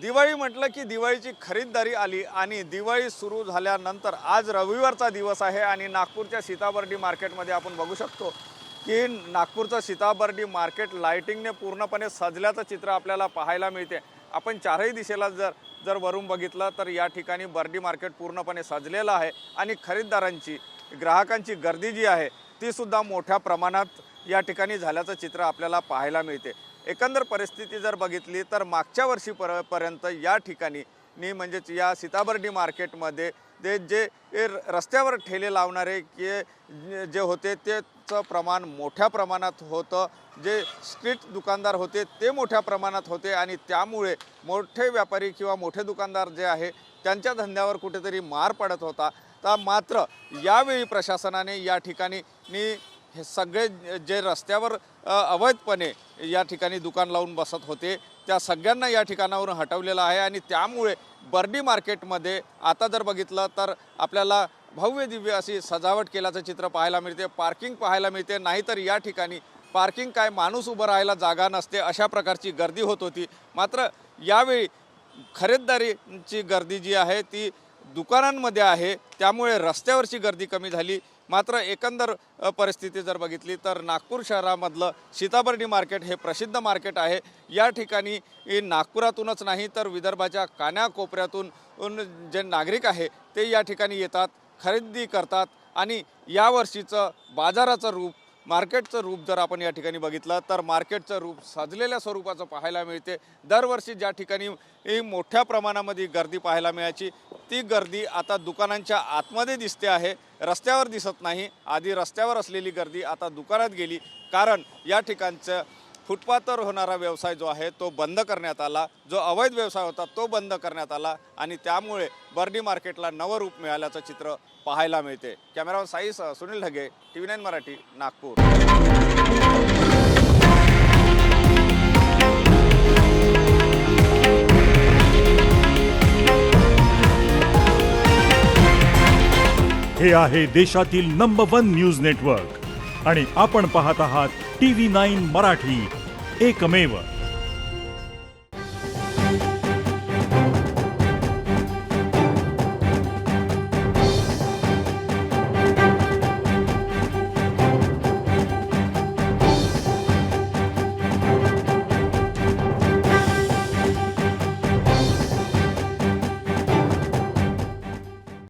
दिवाळी म्हटलं की दिवाळीची खरीददारी आली आणि दिवाळी सुरू झाल्यानंतर आज रविवारचा दिवस आहे आणि नागपूरच्या सीताबर्डी मार्केटमध्ये आपण बघू शकतो की नागपूरचं सीताबर्डी मार्केट लायटिंगने पूर्णपणे सजल्याचं चित्र आपल्याला पाहायला मिळते. आपण चारही दिशेला जर जर वरून बघितलं तर या ठिकाणी बर्डी मार्केट पूर्णपणे सजलेलं आहे आणि खरीददारांची ग्राहकांची गर्दी जी आहे तीसुद्धा मोठ्या प्रमाणात या ठिकाणी झाल्याचं चित्र आपल्याला पाहायला मिळते. एकंदर परिस्थिती जर बघितली तर मागच्या वर्षी पर पर्यंत या ठिकाणी नी म्हणजेच या सीताबर्डी मार्केटमध्ये ते जे र- रस्त्यावर ठेले लावणारे के जे होते तेचं प्रमाण मोठ्या प्रमाणात होतं. जे स्ट्रीट दुकानदार होते ते मोठ्या प्रमाणात होते आणि त्यामुळे मोठे व्यापारी किंवा मोठे दुकानदार जे आहे त्यांच्या धंद्यावर कुठेतरी मार पडत होता. तर मात्र यावेळी प्रशासनाने या ठिकाणी मी हे सगळे जे रस्त्यावर अवैधपणे या ठिकाणी दुकान लावून बसत होते त्या सगळ्यांना या ठिकाणावरून हटवलेलं आहे आणि त्यामुळे बर्डी मार्केटमध्ये आता जर बघितलं तर आपल्याला भव्य दिव्य अशी सजावट केल्याचं चित्र पाहायला मिळते पार्किंग पाहायला मिळते नाहीतर या ठिकाणी पार्किंग काय माणूस उभं राहायला जागा नसते अशा प्रकारची गर्दी होत होती. मात्र यावेळी खरेदारीची गर्दी जी आहे ती दुकानांमध्ये आहे त्यामुळे रस्त्यावरची गर्दी कमी झाली. मात्र एकंदर परिस्थिती जर बघितली तर नागपूर शहरामधलं सीताबर्डी मार्केट हे प्रसिद्ध मार्केट आहे. या ठिकाणी नागपुरातूनच नाही तर विदर्भाच्या कानाकोपऱ्यातून जे नागरिक आहे ते या ठिकाणी येतात खरेदी करतात आणि यावर्षीचं बाजाराचं रूप मार्केटचं रूप जर आपण या ठिकाणी बघितलं तर मार्केटचं रूप सजलेल्या स्वरूपाचं पाहायला मिळते. दरवर्षी ज्या ठिकाणी मोठ्या प्रमाणामध्ये गर्दी पाहायला मिळायची ती गर्दी आता दुकानांच्या आतमध्ये दिसते आहे. रस्त्यावर दिसत नाही. आधी रस्त्यावर असलेली गर्दी आता दुकानात गेली. कारण या ठिकाणचं फुटपाथवर होणारा व्यवसाय जो आहे तो बंद करण्यात आला. जो अवैध व्यवसाय होता तो बंद करण्यात आला आणि त्यामुळे बर्डी मार्केटला नवं रूप मिळाल्याचं चित्र पाहायला मिळते. Cameraman साईसह Sunil Dhage T V nine Marathi Nagpur. हे आहे देशातील नंबर वन न्यूज नेटवर्क आणि आपण पाहत आहात टी व्ही नाईन मराठी. एकमेव